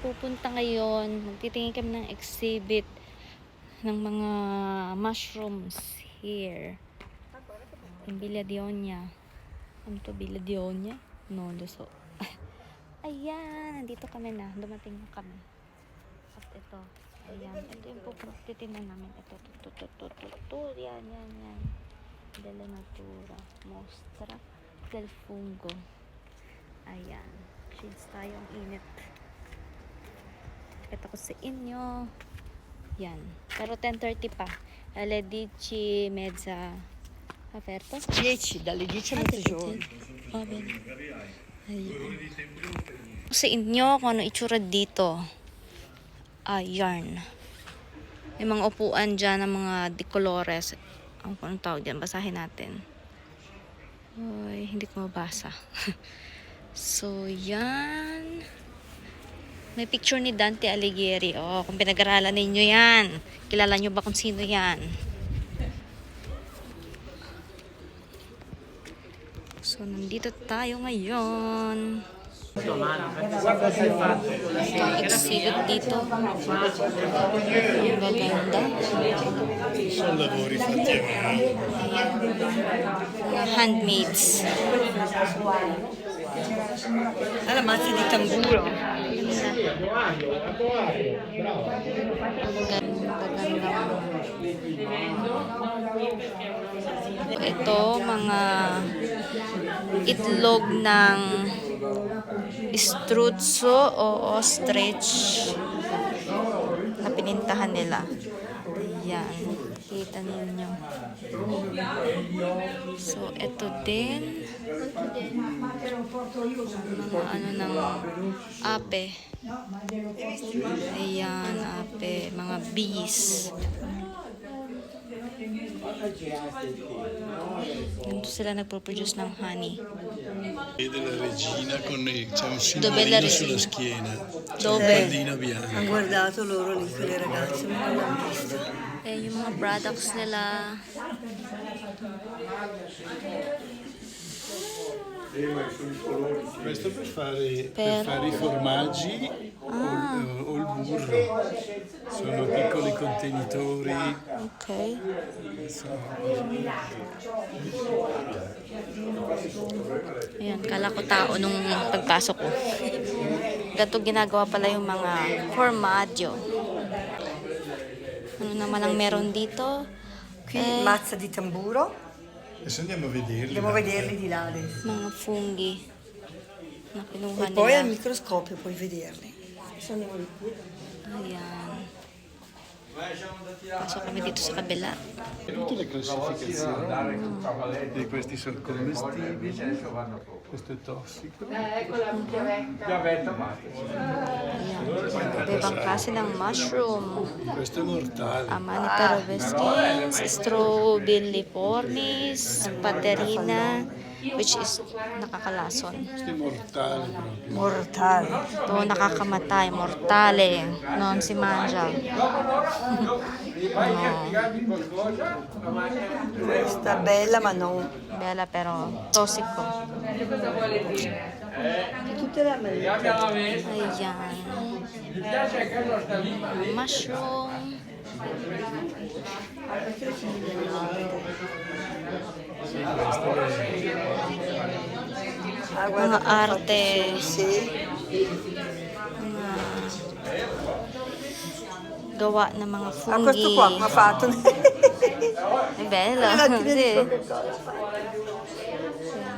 pupunta ngayon. Magtitingin kami ng exhibit ng mga mushrooms here. In Villadionia. Ano to, Villadionia? No, Luso. Ayan, nandito kami na. Dumating na kami. At ito. Ayan, ito yung pupunta. Titingnan namin. Ito, ito, ito, ito, ito, ito. Yan, yan, yan. Della Natura. Mostra del Fungo. Ayan. Shades tayo ang init. Kita ko sa inyo. Yan. Pero 10.30 pa. Alle 10 mezza aperto. 10, dalle 10 a Ah, mezzogiorno. Va bene. Ayan. Sa inyo kung ano itsura dito. Ayan. May mga upuan dyan ng mga decolores. Ang kung tawag dyan. Basahin natin. Uy, hindi ko mabasa. so, yan. May picture ni Dante Alighieri. Oh, kung pinag-aralan ninyo yan. Kilala nyo ba kung sino yan? So, nandito tayo ngayon. Ito ang exhibit dito. Ang gaganda. Lavori fatti a mano. Mga handmaids. Alla mazza di tamburo. Ito, mga itlog ng strutzo o ostrich na pinintahan nila. Ayan. Kita ninyo. So, ito din. Mga ano ng ape. Ayan, ape. Mga bees. Dito sila nagpo-produce ng honey. Vede la regina con un la regina? sulla schiena. Dove? Bianco. Hanno guardato loro lì, quelle ragazze, visto. Eh, yung mga products nila. Questo per fare, per fare i formaggi o, il- o il burro. Sono piccoli contenitori. Okay. Ayan, kala ko tao nung pagpasok ko. Ganito ginagawa pala yung mga formaggio. Ano naman ang meron dito? Qui Eh. mazza di tamburo, Adesso andiamo a vederli. andiamo a vederli di là adesso. Mga fungi na kinuha E poi al nila. microscopio puoi vederli. Adesso andiamo di qui. Ayan. Pasok kami dito sa kabila. Tutte le classificazioni di questi sono commestibili, questo è tossico. Ayan. Iba-ibang klase ng mushroom. Questo è mortale. Amanita robescens, Strobiliformis, Paterina, which is nakakalason. Proprio. Mortale. Ito nakakamatay, mortale, non si mangia. no, Questa è bella ma non... bella pero tossico. Tutte le americane. Ayan. Mushroom. Mga arte. Mga gawa ng mga fungi. questo qua come ha fatto? È bello.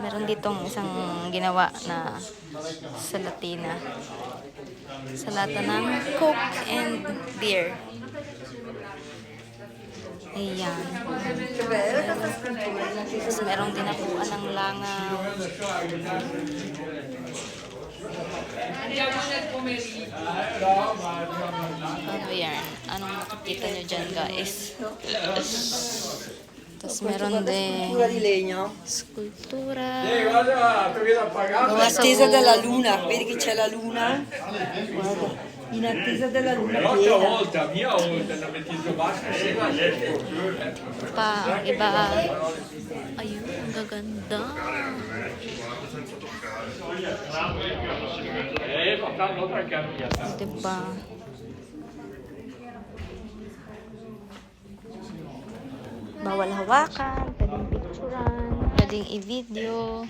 Meron ditong isang ginawa na sa Latina. Sa lata ng Coke and beer. Ayan. Tapos meron din nakuha ng langaw. Ano yan? Anong nakikita nyo dyan guys? Tapos meron din legno. skulptura. In attesa della luna, vedi che c'è la luna? Guarda, in attesa della luna piena. volta, mia volta, la metti giù basta, sì, ma pa ang iba ayun Ang gaganda. Diba? Bawal hawakan, pwedeng picturean, pwedeng i-video.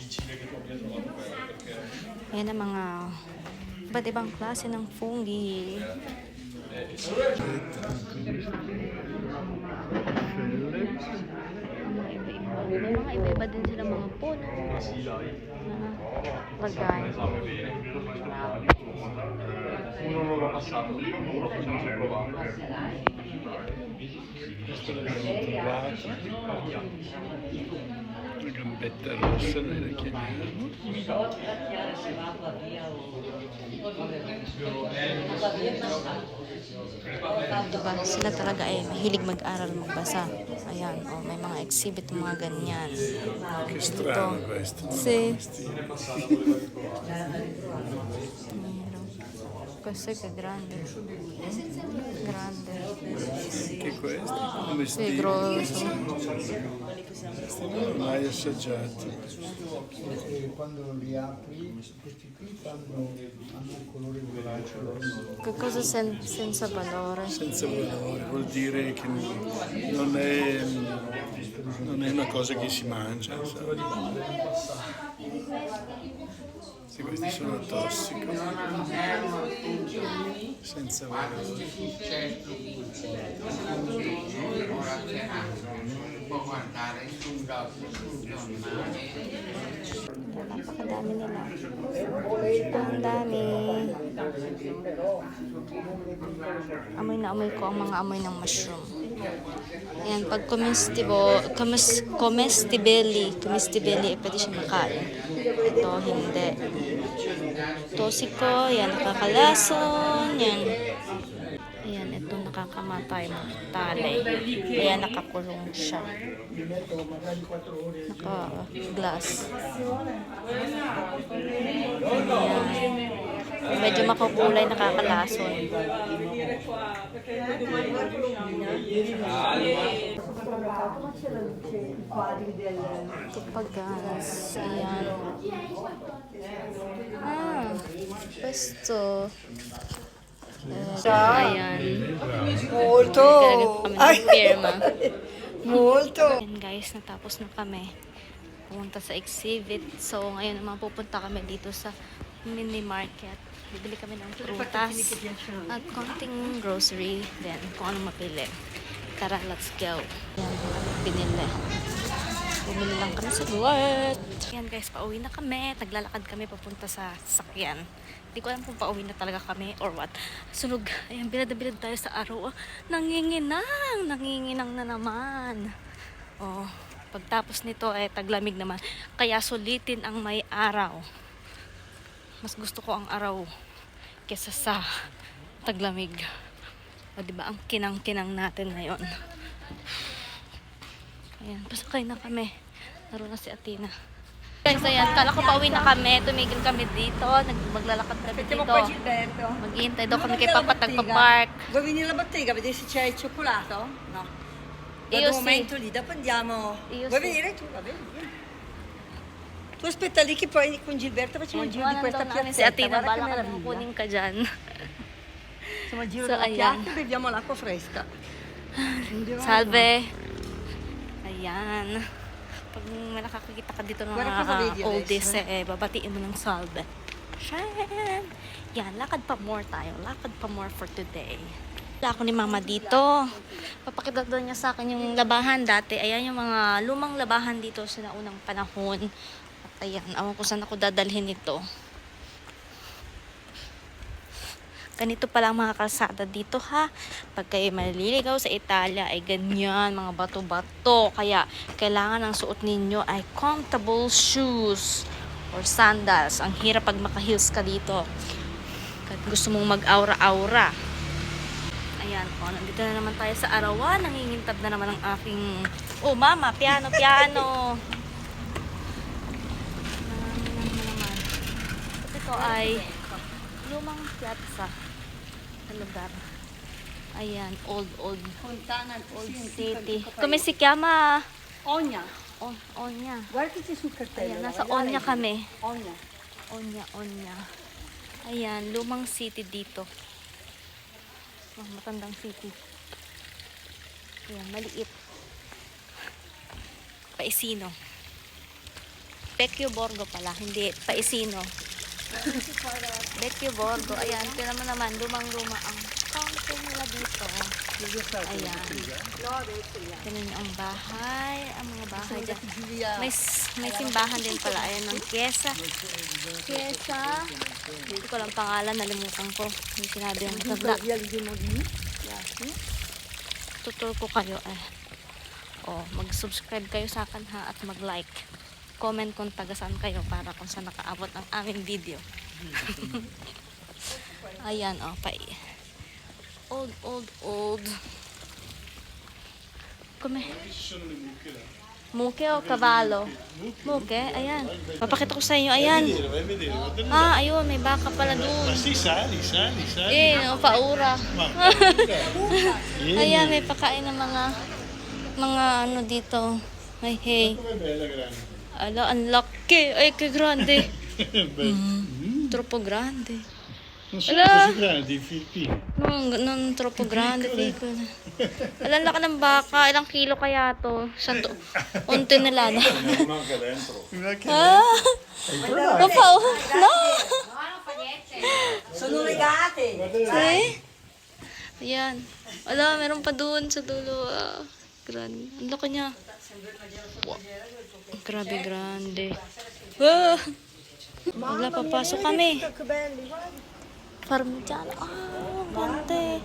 Ayan ang mga iba't ibang klase ng fungi. Mga iba-iba. Mga iba-iba din sila mga puno. Mga trovato. La gambetta rossa, noi la chiamiamo. Diba? Sila talaga ay mahilig mag-aral magbasa. Ayan, oh, may mga exhibit mga ganyan. Che strano questo. Sì. Questo è che grande. Grande. Che questo? Sì, Commestibili. grosso. Non mai assaggiati. E quando li apri, questi qui fanno, hanno un colore violaceo. Che cosa sen- senza valore? Senza valore, vuol dire che non è, non è una cosa che si mangia. sai. Sì, questi sono tossici. Senza valore. Napakadami nila. Ang dami. Amoy na amoy ko ang mga amoy ng mushroom. Ayan, pag comestible, comest, comestibili, comestibili, eh, pwede siya makain. Ito, hindi. Tosiko, yan, nakakalason, yan. Ayan, ito nakakamatay, matali. Kaya nakakulong siya. Naka-glass. Ayan. Medyo makukulay, nakakalason. Tupagas. Ayan. Ah, pwesto. Eh, ayan. Kami ng firma. Molto! Ayan guys, natapos na kami. Pumunta sa exhibit. So, ngayon naman pupunta kami dito sa mini market. Bibili kami ng prutas at konting grocery. Then, kung ano mapili. Tara, let's go. Ano binili. Bumili lang kami sa Duart. Ayan guys, pauwi na kami. Naglalakad kami papunta sa sakyan. Hindi ko alam kung pauwi na talaga kami or what. Sunog. Ayan, bilad na bilad tayo sa araw. Oh, nanginginang! Nanginginang na naman. Oh, pagtapos nito ay taglamig naman. Kaya sulitin ang may araw. Mas gusto ko ang araw kesa sa taglamig. O, di ba? Ang kinang-kinang natin ngayon. Ayan, pasakay na kami. Naroon na si Atina. Guys, ayan, kala ko pauwi na kami. Tumigil kami dito. Maglalakad kami dito. Maghihintay daw kami kay Papa Tagpa-park. Vuoi venire alla bottega a vedere se c'è il cioccolato? No. Io un sì. momento lì, dopo andiamo. Io Vuoi sì. venire tu? Va bene. vieni. Tu aspetta lì che poi con Gilberto facciamo il giro di questa Si piazzetta. Atina, Guarda che bala ka meraviglia. kukunin ka dyan. Facciamo il giro So, della piazza e beviamo l'acqua fresca. Salve. Ayan. Pag may nakakakita ka dito ng Guarda cosa mga oldies, adesso. eh, babatiin mo ng salve. Shan! Yan, lakad pa more tayo. Lakad pa more for today. Wala ako ni mama dito. Papakita daw niya sa akin yung labahan dati. Ayan yung mga lumang labahan dito sa naunang panahon. At ayan, awan ko saan ako dadalhin ito. Ganito pala ang mga kalsada dito ha. Pag kayo maliligaw sa Italia ay ganyan, mga bato-bato. Kaya kailangan ang suot ninyo ay comfortable shoes or sandals. Ang hirap pag maka-heels ka dito. Kahit gusto mong mag-aura-aura. Ayan po, nandito na naman tayo sa arawan. Nangingintab na naman ang aking... Oh, mama, piano, piano. Marami na naman. Ito ay lumang piazza na lugar. Ayan, old, old, Fontana old city. Come si chiama? Ogna. on, Onya. Ayan, nasa Onya kami. Onya. Onya, Onya. Ayan, lumang city dito. Oh, matandang city. Ayan, maliit. Paisino. Vecchio Borgo pala, hindi Paisino. Vecchio Borgo. Ayan, tira mo naman, lumang-luma ang counter nila dito. Ayan. Ganun ang bahay. Ang mga bahay dyan. May, may simbahan din pala. Ayan ang Kiesa. Kiesa. Hindi ko lang pangalan. Nalimutan ko. Yung sinabi ang matanda. Tutur ko kayo. Eh. Oh, mag-subscribe kayo sa akin ha at mag-like. Comment kung taga saan kayo para kung saan nakaabot ang aming video. Ayan, oh, pa Old, old, old. Come. Muke o cavallo? Muke, ayan. Papakita ko sa inyo, ayan. Ah, ayun, may baka pala doon. sì, sali, sali, sali. Eh, no, paura. Ayan, may pakain ng mga mga ano dito. Ay, hey. Grande. Ala, ang laki. Ay, que grande. Mm. Troppo grande. Ala. i filippini. Non, non troppo grande, piccolo. Ala, ang laki ng baka. Ilang kilo kaya to? Sa to? Unti na. Manca dentro. ah! Papa, oh. No! Sono legate. Eh? Ayan. Ala, meron pa doon sa dulo. Ah, grande. Ang laki niya. Wow. Grabe, grande. Ah! Wala, papasok kami. Parmigiano. Ah, è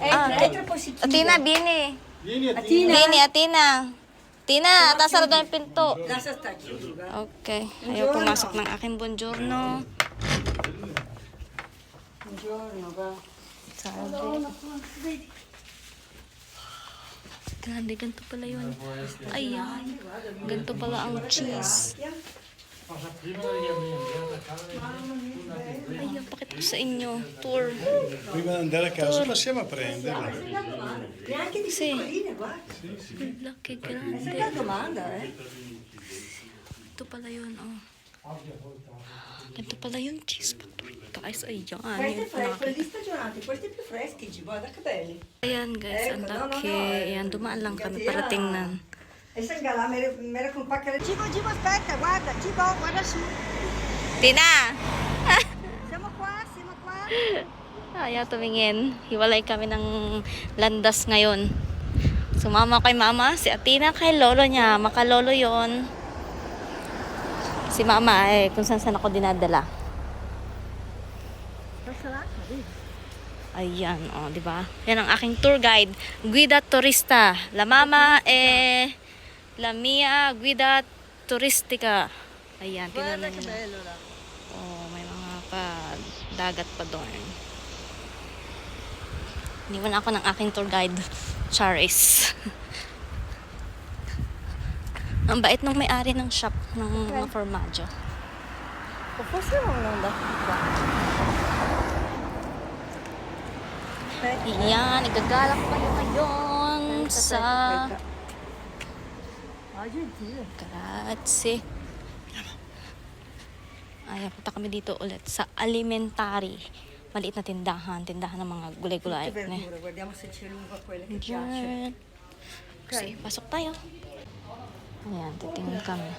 Ah, chiude. Atina, Bini. Atina. Bini, Atina. Tina, tasarado yung pinto. Lascia sta chiusa. Okay. Ayaw pumasok ng aking bonjourno. Buongiorno, va. Sabi. Grande, ganito pala yun. Ayan. Ganito pala ang cheese. Ayan, pakita ko sa inyo. Tour. Prima di andare a casa passiamo a prenderla. Sì. Questa è grande. Ito pala yun, oh. Ganito pala yung cheese. Guys, ayan. Queste Yun, fresche, nakakita. belli. Ayan guys, ang laki. eh, Ayan, dumaan lang kami para tingnan. Cibo, Cibo, aspetta, guarda, Cibo, guarda su. Tina! Siamo qua, siamo qua. Ayaw tumingin. Hiwalay kami ng landas ngayon. Sumama kay mama, si Atina kay lolo niya. Makalolo yon. Si mama eh, kung saan saan ako dinadala. Ayan, oh, di ba? Yan ang aking tour guide. Guida turista. La mama eh la mia guida turistica. Ayan, tingnan niyo. Oh, may mga pa dagat pa doon. Iniwan ako ng aking tour guide, Charis. Ang bait nung may-ari ng shop ng mga formaggio. O forse non è andato qua. Aspetta. Iyan, igagalak kayo ngayon sa... Grazie. Ay, punta kami dito ulit sa alimentary. Maliit na tindahan, tindahan ng mga gulay-gulay. Diyan. Okay, pasok tayo. Ayan, titingin kami.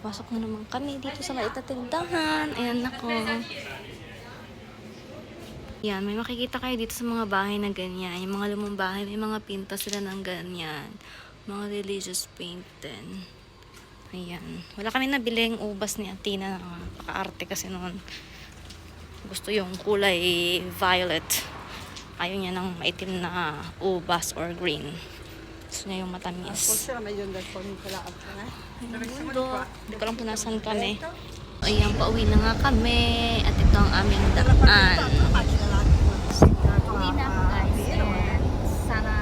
Pasok na naman kami dito sa maliit na tindahan. Ayan ako. Yan, may makikita kayo dito sa mga bahay na ganyan. Yung mga lumang bahay, may mga pinta sila ng ganyan. Mga religious paint din. Ayan. Wala kami nabiling ubas ni Atina. Paka-arte kasi noon. Gusto yung kulay violet. Ayaw niya ng maitim na ubas or green. Gusto niya yung matamis. Eh? Mundo. Hindi ko lang kung nasaan kami. Ayan, pauwi na nga kami. At ito ang aming daan. La macchina là. Uwi na ako guys. And sana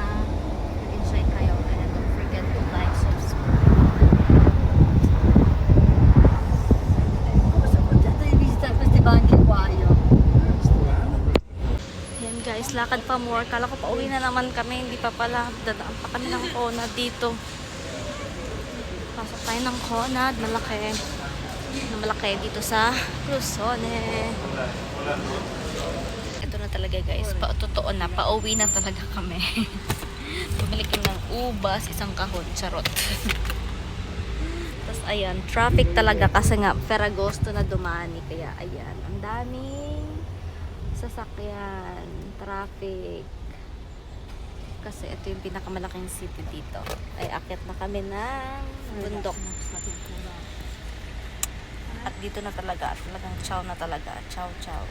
enjoy kayo. And don't forget to like, subscribe. Come sono contenta di visitare queste banche qua io. Ayan guys, lakad pa more. Kala ko pa uwi na naman kami. Hindi pa pala. Dadaan pa kami ng Conad dito. Pasok tayo ng Conad. Malaki. Malaki dito sa Cruzone. Ito na talaga guys. Pa totoo na. Pauwi na talaga kami. Bumili kami ng ubas. Isang kahon. Charot. Tapos ayan. Traffic talaga kasi nga Ferragosto na dumani. Kaya ayan. Ang daming sasakyan. Traffic. Kasi ito yung pinakamalaking city dito. Ay, akit na kami ng bundok. At dito na talaga. Talagang chow na talaga. Chow chow.